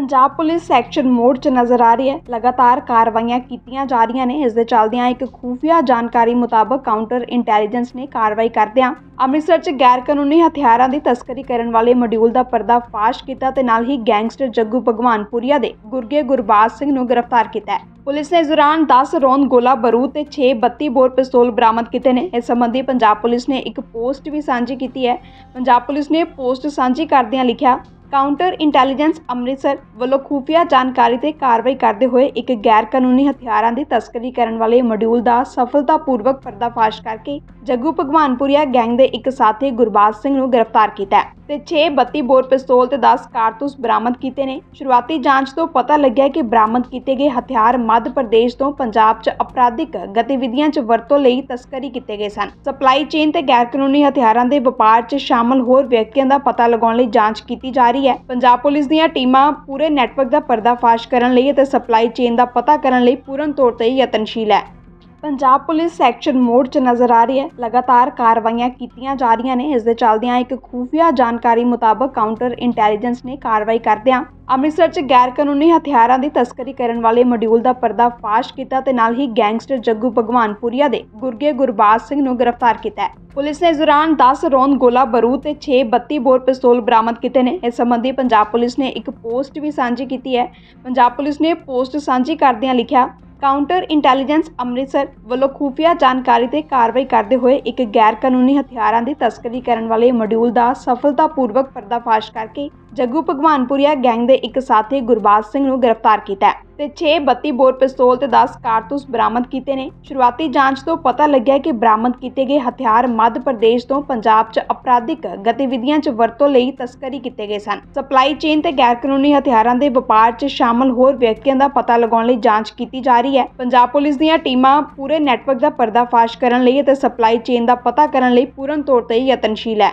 Punjab police section mode 'ਚ ਨਜ਼ਰ ਆ ਰਹੀ ਹੈ। ਲਗਾਤਾਰ ਕਾਰਵਾਈਆਂ ਕੀਤੀਆਂ ਜਾ ਰਹੀਆਂ ਨੇ। ਇਸ ਦੇ ਚੱਲਦਿਆਂ ਇੱਕ ਖੂਫੀਆ ਜਾਣਕਾਰੀ ਮੁਤਾਬਕ ਕਾਊਂਟਰ ਇੰਟੈਲੀਜੈਂਸ ਨੇ ਕਾਰਵਾਈ ਕਰਦਿਆਂ ਅੰਮ੍ਰਿਤਸਰ 'ਚ ਗੈਰ ਕਾਨੂੰਨੀ ਹਥਿਆਰਾਂ ਦੀ ਤਸਕਰੀ ਕਰਨ ਵਾਲੇ ਮੋਡਿਊਲ ਦਾ ਪਰਦਾਫਾਸ਼ ਕੀਤਾ ਤੇ ਨਾਲ ਹੀ ਗੈਂਗਸਟਰ ਜੱਗੂ ਭਗਵਾਨਪੁਰੀਆ ਦੇ ਗੁਰਗੇ ਗੁਰਬਾਜ ਸਿੰਘ ਨੂੰ ਗ੍ਰਿਫਤਾਰ ਕੀਤਾ ਹੈ। ਪੁਲਿਸ ਨੇ ਇਸ ਦੌਰਾਨ 10 ਰੌਂਦ ਗੋਲਾ ਬਾਰੂਦ ਤੇ 6 32 ਬੋਰ ਪਿਸਤੌਲ ਬਰਾਮਦ ਕੀਤੇ ਨੇ। ਇਸ ਸੰਬੰਧੀ ਪੰਜਾਬ ਪੁਲਿਸ ਨੇ ਇੱਕ ਪੋਸਟ ਵੀ ਸਾਂਝੀ ਕੀਤੀ ਹੈ। ਪੰਜਾਬ ਪੁਲਿਸ ਨੇ ਪੋਸਟ ਸਾਂਝੀ ਕਰਦਿਆਂ ਲਿਖਿਆ ਕਾਊਂਟਰ ਇੰਟੈਲੀਜੈਂਸ ਅੰਮ੍ਰਿਤਸਰ ਵੱਲੋਂ ਖੂਫੀਆ ਜਾਣਕਾਰੀ ਤੇ ਕਾਰਵਾਈ ਕਰਦੇ ਹੋਏ ਇੱਕ ਗੈਰ ਕਾਨੂੰਨੀ ਹਥਿਆਰਾਂ ਦੀ ਤਸਕਰੀ ਕਰਨ ਵਾਲੇ ਮੋਡਿਊਲ ਦਾ ਸਫਲਤਾਪੂਰਵਕ ਪਰਦਾਫਾਸ਼ ਕਰਕੇ ਜੱਗੂ ਭਗਵਾਨਪੁਰੀਆ ਗੈਂਗ ਦੇ ਇੱਕ ਸਾਥੀ ਗੁਰਬਾਜ ਸਿੰਘ ਨੂੰ ਗ੍ਰਿਫਤਾਰ ਕੀਤਾ ਹੈ। ਤੇ 6 32 ਬੋਰ ਪਿਸਤੌਲ ਤੇ 10 ਕਾਰਤੂਸ ਬਰਾਮਦ ਕੀਤੇ ਨੇ। ਸ਼ੁਰੂਆਤੀ ਜਾਂਚ ਤੋਂ ਪਤਾ ਲੱਗਿਆ ਕਿ ਬਰਾਮਦ ਕੀਤੇ ਗਏ ਹਥਿਆਰ ਮੱਧ ਪ੍ਰਦੇਸ਼ ਤੋਂ ਪੰਜਾਬ 'ਚ ਅਪਰਾਧਿਕ ਗਤੀਵਿਧੀਆਂ 'ਚ ਵਰਤੋਂ ਲਈ ਤਸਕਰੀ ਕੀਤੇ ਗਏ ਸਨ। ਸਪਲਾਈ ਚੇਨ ਤੇ ਗੈਰ ਕਾਨੂੰਨੀ ਹਥਿਆਰਾਂ ਦੇ ਵਪਾਰ 'ਚ ਸ਼ਾਮਲ ਹੋਰ ਵਿਅਕਤੀਆਂ ਦਾ ਪਤਾ ਲਗਾਉਣ ਲਈ ਜਾਂਚ ਕੀਤੀ ਜਾ ਰਹੀ ਹੈ। ਪੰਜਾਬ ਪੁਲਿਸ ਦੀਆਂ ਟੀਮਾਂ ਪੂਰੇ ਨੈਟਵਰਕ ਦਾ ਪਰਦਾਫਾਸ਼ ਕਰਨ ਲਈ ਅਤੇ ਸਪਲਾਈ ਚੇਨ ਦਾ ਪਤਾ ਕਰਨ ਲਈ ਪੂਰਨ ਤੌਰ ਤੇ ਯਤਨਸ਼ੀਲ ਹੈ। ਪੰਜਾਬ ਪੁਲਿਸ ਸੈਕਸ਼ਨ ਮੋਡ 'ਚ ਨਜ਼ਰ ਆ ਰਹੀ ਹੈ। ਲਗਾਤਾਰ ਕਾਰਵਾਈਆਂ ਕੀਤੀਆਂ ਜਾ ਰਹੀਆਂ ਨੇ। ਇਸ ਦੇ ਚੱਲਦਿਆਂ ਇੱਕ ਖੂਫੀਆ ਜਾਣਕਾਰੀ ਮੁਤਾਬਕ ਕਾਊਂਟਰ ਇੰਟੈਲੀਜੈਂਸ ਨੇ ਕਾਰਵਾਈ ਕਰਦਿਆਂ ਅੰਮ੍ਰਿਤਸਰ 'ਚ ਗੈਰ ਕਾਨੂੰਨੀ ਹਥਿਆਰਾਂ ਦੀ ਤਸਕਰੀ ਕਰਨ ਵਾਲੇ ਮੋਡਿਊਲ ਦਾ ਪਰਦਾਫਾਸ਼ ਕੀਤਾ ਤੇ ਨਾਲ ਹੀ ਗੈਂਗਸਟਰ ਜੱਗੂ ਭਗਵਾਨਪੁਰੀਆ ਦੇ ਗੁਰਗੇ ਗੁਰਬਾਜ ਸਿੰਘ ਨੂੰ ਗ੍ਰਿਫਤਾਰ ਕੀਤਾ ਹੈ। ਪੁਲਿਸ ਨੇ ਇਸ ਦੌਰਾਨ 10 ਰੌਂਦ ਗੋਲਾ ਬਾਰੂਦ ਤੇ 6 32 ਬੋਰ ਪਿਸਤੌਲ ਬਰਾਮਦ ਕੀਤੇ ਨੇ। ਇਸ ਸੰਬੰਧੀ ਪੰਜਾਬ ਪੁਲਿਸ ਨੇ ਇੱਕ ਪੋਸਟ ਵੀ ਸਾਂਝੀ ਕੀਤੀ ਹੈ। ਪੰਜਾਬ ਪੁਲਿਸ ਨੇ ਪੋਸਟ ਸਾਂਝੀ ਕਰਦਿਆਂ ਲਿਖਿਆ ਕਾਊਂਟਰ ਇੰਟੈਲੀਜੈਂਸ ਅੰਮ੍ਰਿਤਸਰ ਵੱਲੋਂ ਖੂਫੀਆ ਜਾਣਕਾਰੀ ਤੇ ਕਾਰਵਾਈ ਕਰਦੇ ਹੋਏ ਇੱਕ ਗੈਰ ਕਾਨੂੰਨੀ ਹਥਿਆਰਾਂ ਦੀ ਤਸਕਰੀ ਕਰਨ ਵਾਲੇ ਮੋਡਿਊਲ ਦਾ ਸਫਲਤਾਪੂਰਵਕ ਪਰਦਾਫਾਸ਼ ਕਰਕੇ ਜੱਗੂ ਭਗਵਾਨਪੁਰੀਆ ਗੈਂਗ ਦੇ ਇੱਕ ਸਾਥੀ ਗੁਰਬਾਜ ਸਿੰਘ ਨੂੰ ਗ੍ਰਿਫਤਾਰ ਕੀਤਾ ਹੈ ਤੇ 6 32 ਬੋਰ ਪਿਸਤੌਲ ਤੇ 10 ਕਾਰਤੂਸ ਬਰਾਮਦ ਕੀਤੇ ਨੇ। ਸ਼ੁਰੂਆਤੀ ਜਾਂਚ ਤੋਂ ਪਤਾ ਲੱਗਿਆ ਕਿ ਬਰਾਮਦ ਕੀਤੇ ਗਏ ਹਥਿਆਰ ਮੱਧ ਪ੍ਰਦੇਸ਼ ਤੋਂ ਪੰਜਾਬ 'ਚ ਅਪਰਾਧਿਕ ਗਤੀਵਿਧੀਆਂ 'ਚ ਵਰਤੋਂ ਲਈ ਤਸਕਰੀ ਕੀਤੇ ਗਏ ਸਨ। ਸਪਲਾਈ ਚੇਨ ਤੇ ਗੈਰ ਕਾਨੂੰਨੀ ਹਥਿਆਰਾਂ ਦੇ ਵਪਾਰ 'ਚ ਸ਼ਾਮਲ ਹੋਰ ਵਿਅਕਤੀਆਂ ਦਾ ਪਤਾ ਲਗਾਉਣ ਲਈ ਜਾਂਚ ਕੀਤੀ ਜਾ ਰਹੀ ਹੈ। ਪੰਜਾਬ ਪੁਲਿਸ ਦੀਆਂ ਟੀਮਾਂ ਪੂਰੇ ਨੈਟਵਰਕ ਦਾ ਪਰਦਾਫਾਸ਼ ਕਰਨ ਲਈ ਅਤੇ ਸਪਲਾਈ ਚੇਨ ਦਾ ਪਤਾ ਕਰਨ ਲਈ ਪੂਰਨ ਤੌਰ ਤੇ ਯਤਨਸ਼ੀਲ ਹੈ।